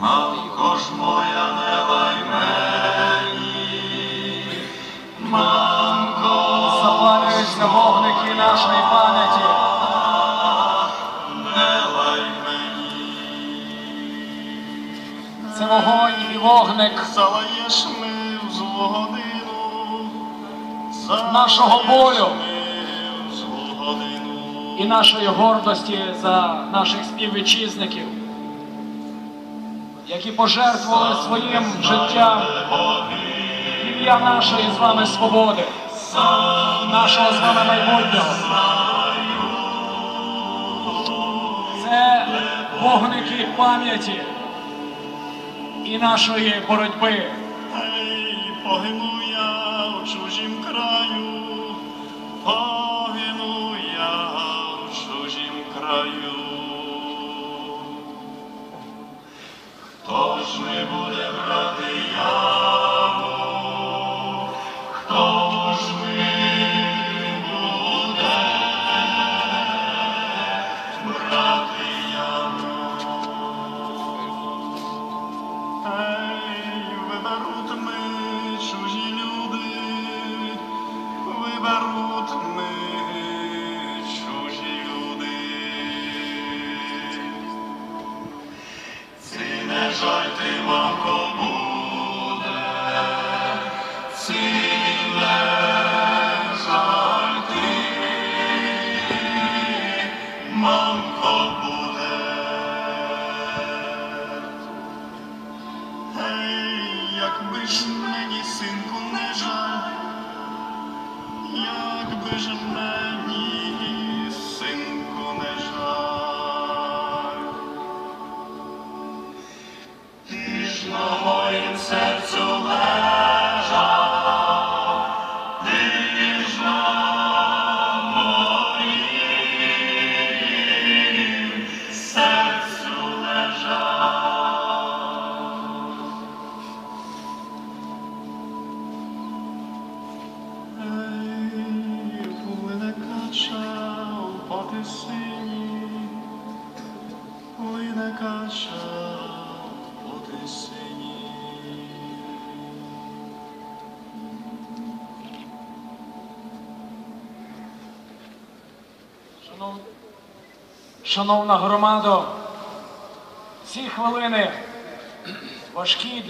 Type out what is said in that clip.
Мамко ж моя, не лай мені, мамко, Запалюються вогники нашої пам'яті. не лай мені, Це вогонь і вогник залаєш ми в злу годину, Нашого болю. і нашої гордості за наших співвітчизників, які пожертвували своїм життям ім'я нашої з вами свободи, нашого з вами майбутнього. Це вогники пам'яті і нашої боротьби. Погину я в чужім краю, Хто ж мамко, буде. Якби ж мені, синку, не жаль, якби ж мені, синку, не жаль. Ти ж на моїм серцю Шановна громадо, ці хвилини важкі для.